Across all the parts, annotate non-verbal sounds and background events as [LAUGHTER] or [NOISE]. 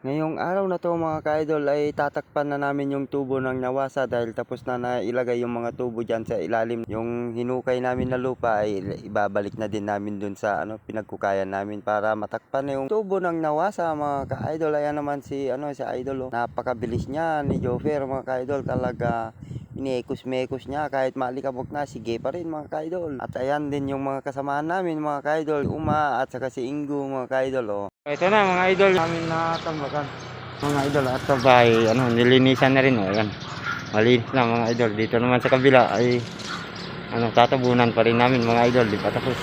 Ngayong araw na to mga ka-idol ay tatakpan na namin yung tubo ng nawasa dahil tapos na nailagay yung mga tubo dyan sa ilalim. Yung hinukay namin na lupa ay ibabalik na din namin dun sa ano pinagkukayan namin para matakpan na yung tubo ng nawasa mga ka-idol. Ayan naman si ano si idol oh. Napakabilis niya ni Jofer mga ka-idol talaga iniekos-mekos niya kahit maalikabok na sige pa rin mga ka-idol. At ayan din yung mga kasamaan namin mga ka-idol, Uma at saka si Ingo mga ka-idol oh. Ito na mga idol namin na tambakan. Mga idol at sa ano, nilinisan na rin oh, ayan. Malinis na mga idol. Dito naman sa kabila ay ano, tatabunan pa rin namin mga idol, di pa tapos.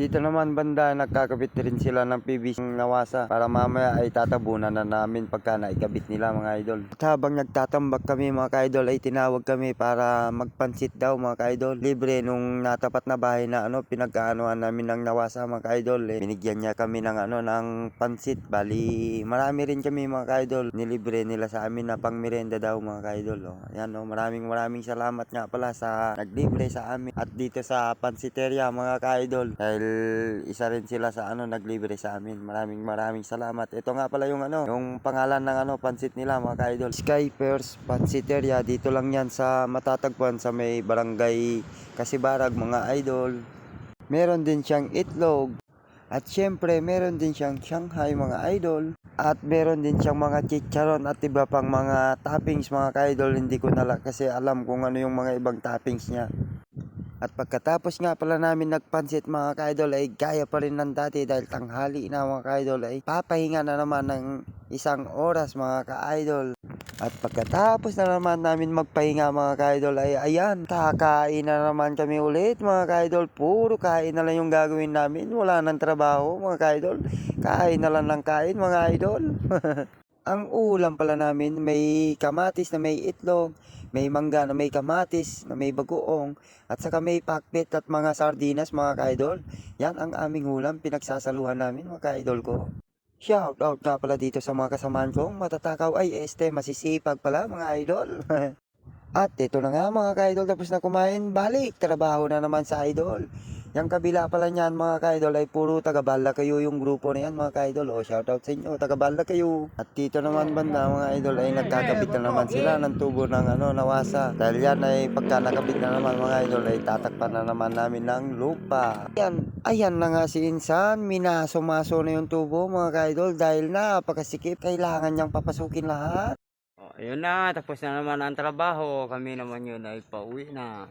Dito naman banda nagkakabit rin sila ng PVC nawasa para mamaya ay tatabunan na namin pagka naikabit nila mga idol. At habang nagtatambak kami mga ka-idol ay tinawag kami para magpansit daw mga ka-idol. Libre nung natapat na bahay na ano pinagkaanuhan namin ng nawasa mga ka-idol. Eh, binigyan niya kami ng ano ng pansit. Bali marami rin kami mga ka-idol. Nilibre nila sa amin na pang merienda daw mga ka-idol. Oh. Ayan oh, maraming maraming salamat nga pala sa naglibre sa amin at dito sa pansiteria mga ka-idol. Dahil isa rin sila sa ano naglibre sa amin. Maraming maraming salamat. Ito nga pala yung ano, yung pangalan ng ano pansit nila mga ka-idol. Sky First Pansiteria. Dito lang yan sa matatagpuan sa may barangay Kasibarag mga idol. Meron din siyang itlog. At syempre, meron din siyang Shanghai mga idol. At meron din siyang mga chicharon at iba pang mga toppings mga ka-idol. Hindi ko na kasi alam kung ano yung mga ibang toppings niya. At pagkatapos nga pala namin nagpansit mga ka-idol ay gaya pa rin ng dati dahil tanghali na mga ka-idol ay papahinga na naman ng isang oras mga ka-idol. At pagkatapos na naman namin magpahinga mga ka-idol ay ayan, kakain na naman kami ulit mga ka-idol. Puro kain na lang yung gagawin namin. Wala nang trabaho mga ka-idol. Kain na lang ng kain mga idol. [LAUGHS] Ang ulam pala namin may kamatis na may itlog, may mangga na may kamatis na may bagoong, at saka may pakbet at mga sardinas mga ka-idol. Yan ang aming ulam pinagsasaluhan namin mga ka-idol ko. Shout out nga pala dito sa mga kasamaan kong matatakaw ay este masisipag pala mga idol. [LAUGHS] At ito na nga mga ka-idol tapos na kumain balik trabaho na naman sa idol. Yang kabila pala niyan mga ka-idol ay puro taga-bala kayo yung grupo na yan mga ka-idol. O shoutout sa inyo, taga-bala kayo. At dito naman banda mga idol ay nagkakabit na naman sila ng tubo ng ano nawasa. Dahil yan ay pagka nakabit na naman mga idol ay tatakpan na naman namin ng lupa. Ayan, ayan na nga si Insan, minaso-maso na yung tubo mga ka-idol dahil napakasikip. Kailangan niyang papasukin lahat. Oh, ayun na, tapos na naman ang trabaho. Kami naman yun ay pauwi na.